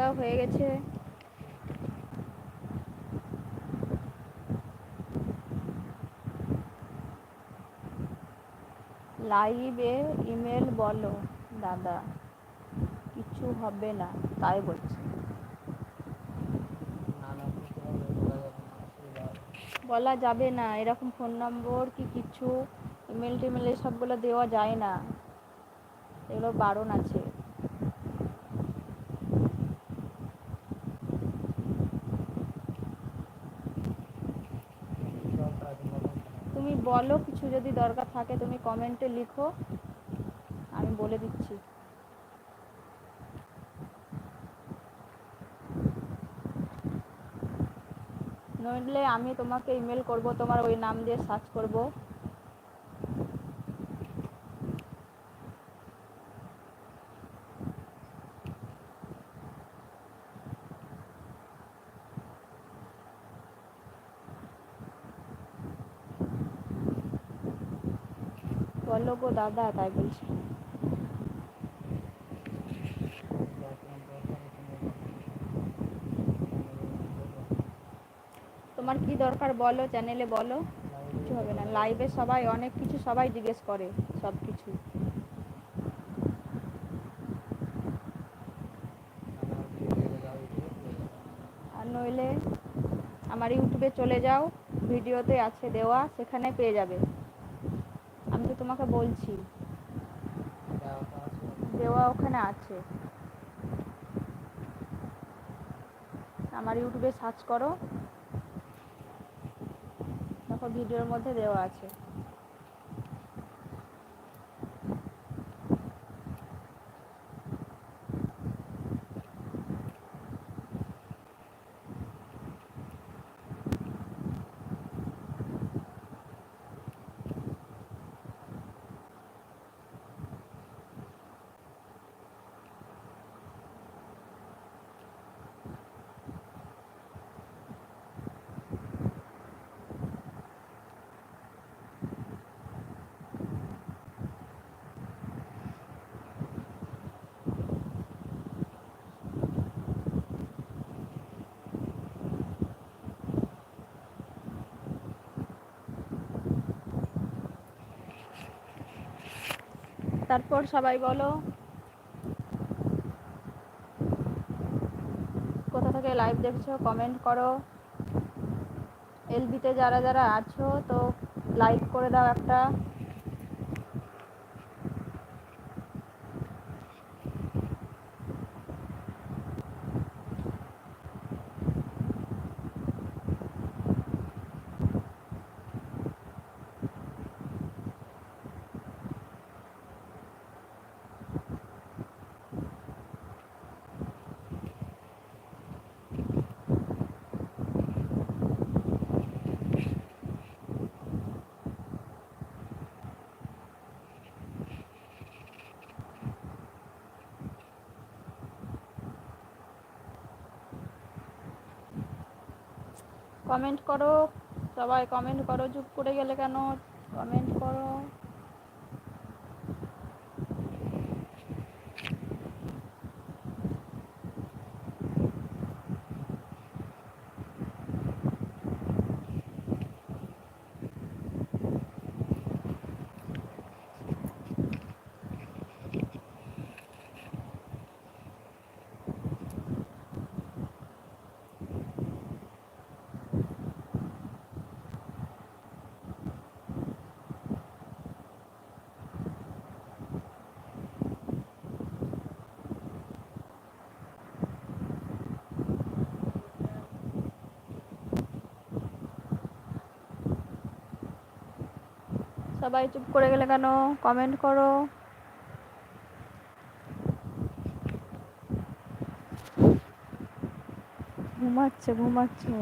দাওয়া হয়ে গেছে। লাইভে ইমেল বলো, দাদা। কিছু হবে না, তাই বলছে। বলা যাবে না, এরকম ফোন নম্বর কি কিছু? ইমেল টিমেল এসবগুলো দেওয়া যায় না। এগুলো বারণ আছে তুমি বলো, কিছু যদি দরকার থাকে তুমি কমেন্টে লিখো। আমি বলে দিচ্ছি। নইলে আমি তোমাকে ইমেল করব, তোমার ওই নাম দিয়ে সার্চ করব। বলো গো দাদা, তাই বলছি। তোমার কি দরকার বলো, চ্যানেলে বলো, কিছু হবে না। লাইভে সবাই, অনেক কিছু সবাই জিজ্ঞেস করে সব কিছু আর নইলে আমার ইউটিউবে চলে যাও, ভিডিওতে আছে দেওয়া, সেখানে পেয়ে যাবে। আমি তো তোমাকে বলছি। দেওয়া ওখানে আছে। আমার ইউটিউবে সার্চ করো। দেখো, ভিডিওর মধ্যে দেওয়া আছে। তারপর সবাই বলো। কোথা থেকে লাইভ দেখছ কমেন্ট করো। এলবিতে যারা যারা আছো, তো লাইক করে দাও একটা। কমেন্ট করো। সবাই কমেন্ট করো চুপ করে গেলে কেন? কমেন্ট করো। সবাই চুপ করে গেলে কেন? কমেন্ট করো। ঘুমাচ্ছে ঘুমাচ্ছে।